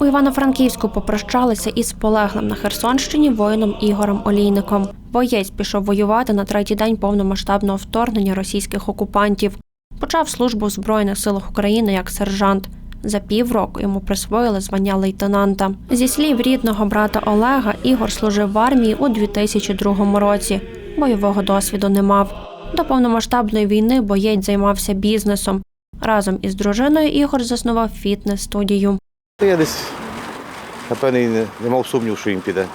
У Івано-Франківську попрощалися із полеглим на Херсонщині воїном Ігорем Олійником. Боєць пішов воювати на третій день повномасштабного вторгнення російських окупантів. Почав службу в Збройних силах України як сержант. За півроку йому присвоїли звання лейтенанта. Зі слів рідного брата Олега, Ігор служив в армії у 2002 році. Бойового досвіду не мав. До повномасштабної війни боєць займався бізнесом. Разом із дружиною Ігор заснував фітнес-студію. Я десь, напевно, і не, не мав сумнів, що він піде.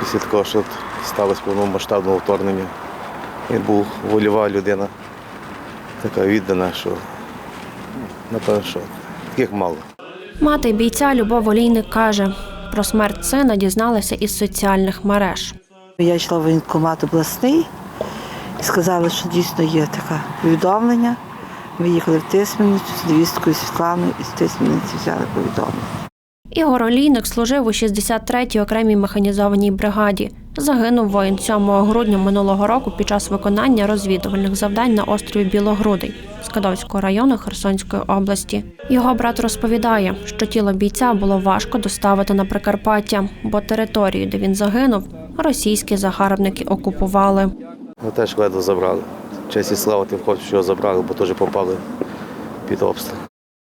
Після такого, що сталося повномасштабного вторгнення. Він був вольова людина, така віддана, що напевно, що таких мало. Мати бійця Любов Олійник каже, про смерть сина дізналася із соціальних мереж. Я йшла в воєнкомат обласний сказали, що дійсно є таке повідомлення. Ми їхали в Тисменницю з невісткою Світланою і з Тисменниці взяли повідомлення. Ігор Олійник служив у 63-й окремій механізованій бригаді. Загинув воїн 7 грудня минулого року під час виконання розвідувальних завдань на острові Білогрудий Скадовського району Херсонської області. Його брат розповідає, що тіло бійця було важко доставити на Прикарпаття, бо територію, де він загинув, російські загарбники окупували. Ми теж ледве забрали. Честь і слава тим хлопцям, що його забрали, бо теж попали під обстріл.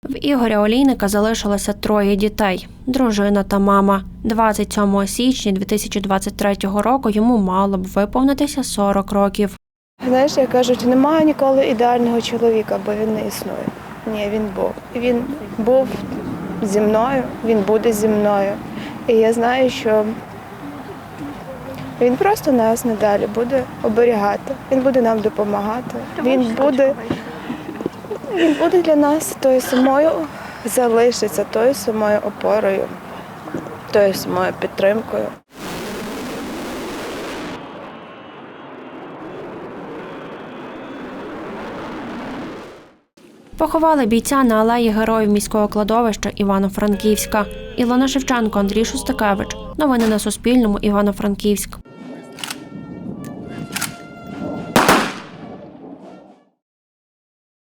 В Ігоря Олійника залишилося троє дітей: дружина та мама. 27 січня 2023 року йому мало б виповнитися 40 років. Знаєш, як кажуть, немає ніколи ідеального чоловіка, бо він не існує. Ні, він був. Він був зі мною, він буде зі мною. І я знаю, що він просто нас надалі буде оберігати. Він буде нам допомагати. Він буде, він буде для нас тою самою, залишиться тою самою опорою, тою самою підтримкою. Поховали бійця на алеї героїв міського кладовища Івано-Франківська. Ілона Шевченко, Андрій Шустакевич. Новини на Суспільному. Івано-Франківськ.